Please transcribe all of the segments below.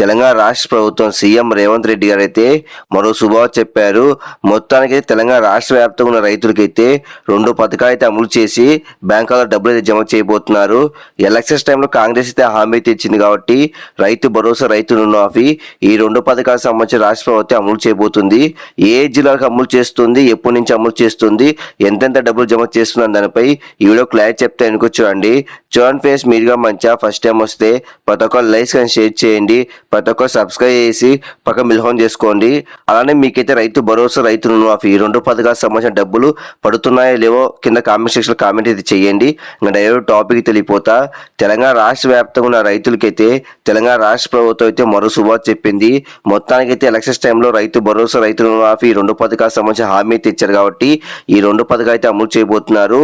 తెలంగాణ రాష్ట్ర ప్రభుత్వం సీఎం రేవంత్ రెడ్డి గారు అయితే మరో శుభావ చెప్పారు. మొత్తానికి తెలంగాణ రాష్ట్ర వ్యాప్తంగా ఉన్న రైతులకైతే రెండు పథకాలు అయితే అమలు చేసి బ్యాంకులో డబ్బులు అయితే జమ చేయబోతున్నారు. ఎలక్షన్స్ టైంలో కాంగ్రెస్ అయితే హామీ అయితే ఇచ్చింది కాబట్టి రైతు భరోసా రైతు రుణమాఫీ ఈ రెండు పథకాలకు సంబంధించి రాష్ట్ర ప్రభుత్వం అమలు చేయబోతుంది. ఏ జిల్లాలకు అమలు చేస్తుంది ఎప్పటి నుంచి అమలు చేస్తుంది ఎంతెంత డబ్బులు జమ చేస్తున్న దానిపై ఈ వీడియో క్లారిటీ చెప్తే అనుకో చూడండి. చూడండి ఫేస్ మీరుగా మంచిగా ఫస్ట్ టైం వస్తే ప్రతి ఒక్కరు లైక్స్ కానీ షేర్ చేయండి. ప్రతి ఒక్కరు సబ్స్క్రైబ్ చేసి పక్క మిల్హోన్ చేసుకోండి. అలానే మీకైతే రైతు భరోసా రైతు రుణమాఫీ ఈ రెండు పథకాలకు సంబంధించిన డబ్బులు పడుతున్నాయో లేవో కింద కామెంట్ సెక్షన్ కామెంట్ అయితే చేయండి. ఇంకా డైరెక్ట్ టాపిక్ తెలియపోతా తెలంగాణ రాష్ట్ర వ్యాప్తంగా ఉన్న రైతులకైతే తెలంగాణ రాష్ట్ర ప్రభుత్వం అయితే మరో శుభార్త చెప్పింది. మొత్తానికైతే ఎలక్షన్స్ టైంలో రైతు భరోసా రైతు రుణమాఫీ ఈ రెండు పథకాలకు సంబంధించిన హామీ అయితే ఇచ్చారు కాబట్టి ఈ రెండు పథకాలు అయితే అమలు చేయబోతున్నారు.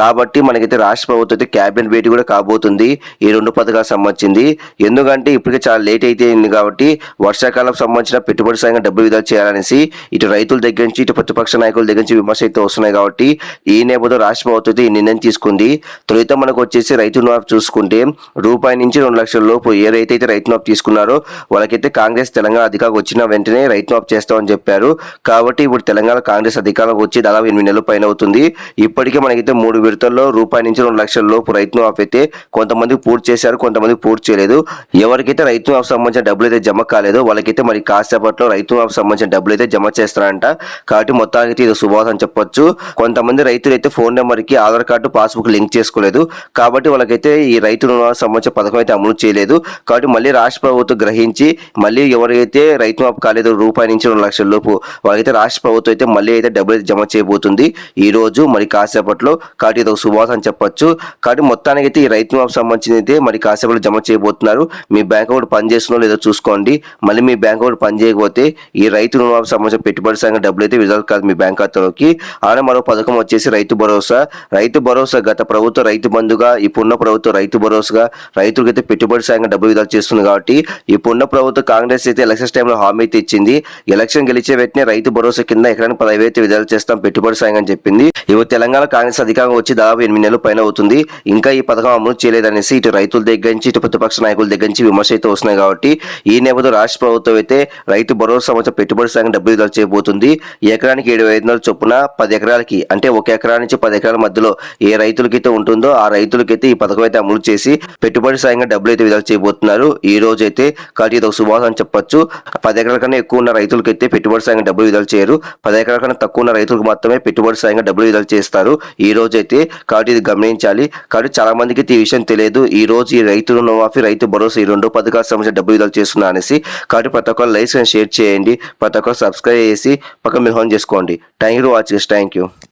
కాబట్టి మనకైతే రాష్ట్ర ప్రభుత్వం అయితే క్యాబినెట్ భేటీ కూడా కాబోతుంది. ఈ రెండు పథకాలకు సంబంధించింది. ఎందుకంటే ఇప్పటికే చాలా లేట్ అయితే అయింది కాబట్టి వర్షాకాలం సంబంధించిన పెట్టుబడి సాయంగా డబ్బులు విధాలు చేయాలనేసి ఇటు రైతుల దగ్గర నుంచి ఇటు ప్రతిపక్ష నాయకుల దగ్గర నుంచి విమర్శ అయితే వస్తున్నాయి కాబట్టి ఈ నేపథ్యంలో రాష్ట్ర ప్రభుత్వం ఈ నిర్ణయం తీసుకుంది. తొలిత మనకు వచ్చేసి రైతు రుణమాఫీ చూసుకుంటే రూపాయి నుంచి రెండు లక్షల లోపు ఏ రైతు అయితే రైతు రుణమాఫీ తీసుకున్నారో వాళ్ళకైతే కాంగ్రెస్ తెలంగాణ అధికారం వచ్చిన వెంటనే రైతు రుణమాఫీ చేస్తామని చెప్పారు. కాబట్టి ఇప్పుడు తెలంగాణ కాంగ్రెస్ అధికారం వచ్చి దాదాపు ఎనిమిది నెలల పైన అవుతుంది. ఇప్పటికే మనకైతే మూడు విడతల్లో రూపాయి నుంచి రెండు లక్షల లోపు రైతు రుణమాఫీ అయితే కొంతమంది పూర్తి చేశారు కొంతమంది పూర్తి చేయలేదు. ఎవరికైతే రైతు రుణమాఫీ సంబంధించిన డబ్బులు అయితే జమ కాలేదో. వాళ్ళకైతే మరి కాసేపట్లో రైతు సంబంధించిన డబ్బులు అయితే జమ చేస్తారంట కాబట్టి మొత్తానికి ఇది శుభవార్త అని చెప్పొచ్చు. కొంతమంది రైతులు అయితే ఫోన్ నెంబర్కి ఆధార్ కార్డు పాస్బుక్ లింక్ చేసుకోలేదు. కాబట్టి వాళ్ళకైతే ఈ రైతు రుణాలకు సంబంధించిన పథకం అయితే అమలు చేయలేదు. కాబట్టి మళ్ళీ రాష్ట్ర ప్రభుత్వం గ్రహించి మళ్ళీ ఎవరైతే రైతు మాపు కాలేదు రూపాయి నుంచి రెండు లక్షల లోపు వాళ్ళకైతే రాష్ట్ర ప్రభుత్వం అయితే మళ్ళీ అయితే డబ్బులు అయితే జమ చేయబోతుంది. ఈ రోజు మరి కాసేపట్లో కాబట్టి ఇది ఒక శుభవార్త అని చెప్పొచ్చు. కాబట్టి మొత్తానికి అయితే ఈ రైతు మాపు సంబంధించి అయితే మరి కాసేపట్లో జమ చేయబోతున్నారు. మీ బ్యాంక్ అకౌంట్ పని లేదో చూసుకోండి. మళ్ళీ మీ బ్యాంక్ అకౌంట్ పని చేయకపోతే ఈ రైతు రుణమాఫీ సంబంధించిన పెట్టుబడి సంఘం డబ్బులు అయితే విడుదల కాదు మీ బ్యాంక్ ఖాతాలోకి. అలానే మరో పథకం వచ్చేసి రైతు భరోసా. రైతు భరోసా గత ప్రభుత్వ రైతు బంధుగా ఇప్పుడున్న ప్రభుత్వం రైతు భరోసాగా రైతులకైతే పెట్టుబడి సాయంగా డబ్బులు విడుదల చేస్తుంది కాబట్టి ఇప్పుడున్న ప్రభుత్వం కాంగ్రెస్ అయితే ఎలక్షన్స్ టైంలో హామీ అయితే ఇచ్చింది. ఎలక్షన్ గెలిచే వెంటనే రైతు భరోసా కింద ఎకరానికి పదవి అయితే విడుదల చేస్తాం పెట్టుబడి సాయం అని చెప్పింది. ఇవి తెలంగాణ కాంగ్రెస్ అధికారం వచ్చి దాదాపు ఎనిమిది నెలల పైన అవుతుంది. ఇంకా ఈ పథకం అమలు చేయలేదనేసి ఇటు రైతుల దగ్గర నుంచి ఇటు ప్రతిపక్ష నాయకుల దగ్గర నుంచి విమర్శ అయితే వస్తున్నాయి కాబట్టి ఈ నేపథ్యంలో రాష్ట్ర ప్రభుత్వం అయితే రైతు భరోసా సంవత్సరం పెట్టుబడి సాయం డబ్బులు విడుదల చేయబోతుంది ఎకరానికి ఏడు ఐదు వందల చొప్పున పది ఎకరాలకి అంటే ఒక ఎకరా నుంచి పది ఎకరాల మధ్యలో ఏ రైతులకైతే ఉంటుందో ఆ రైతులకైతే ఈ పథకం అయితే అమలు చేసి పెట్టుబడి సాయంగా డబ్బులు అయితే విడుదల చేయబోతున్నారు. ఈ రోజు అయితే కాబట్టి ఇది ఒక శుభాసం అని చెప్పొచ్చు. పది ఎకరాల కన్నా ఎక్కువ ఉన్న రైతులకైతే పెట్టుబడి సాయంగా డబ్బులు విడుదల చేయరు. పది ఎకరాల కన్నా తక్కువ ఉన్న రైతులకు మాత్రమే పెట్టుబడి సాయంగా డబ్బులు విడుదల చేస్తారు. ఈ రోజు అయితే కాబట్టి ఇది గమనించాలి. కాబట్టి చాలా మందికి అయితే ఈ విషయం తెలియదు. ఈ రోజు ఈ రైతు రుణమాఫీ రైతు భరోసా ఈ రెండు పథకాల సంబంధించిన డబ్బులు విడుదల చేస్తున్నా అనేసి. కాబట్టి ప్రతి ఒక్కరు లైక్స్ అండ్ షేర్ చేయండి ప్రతి ఒక్కరు సబ్స్క్రైబ్ చేసి పక్కన మీరు హోన్ చేసుకోండి. Thank you watch thank you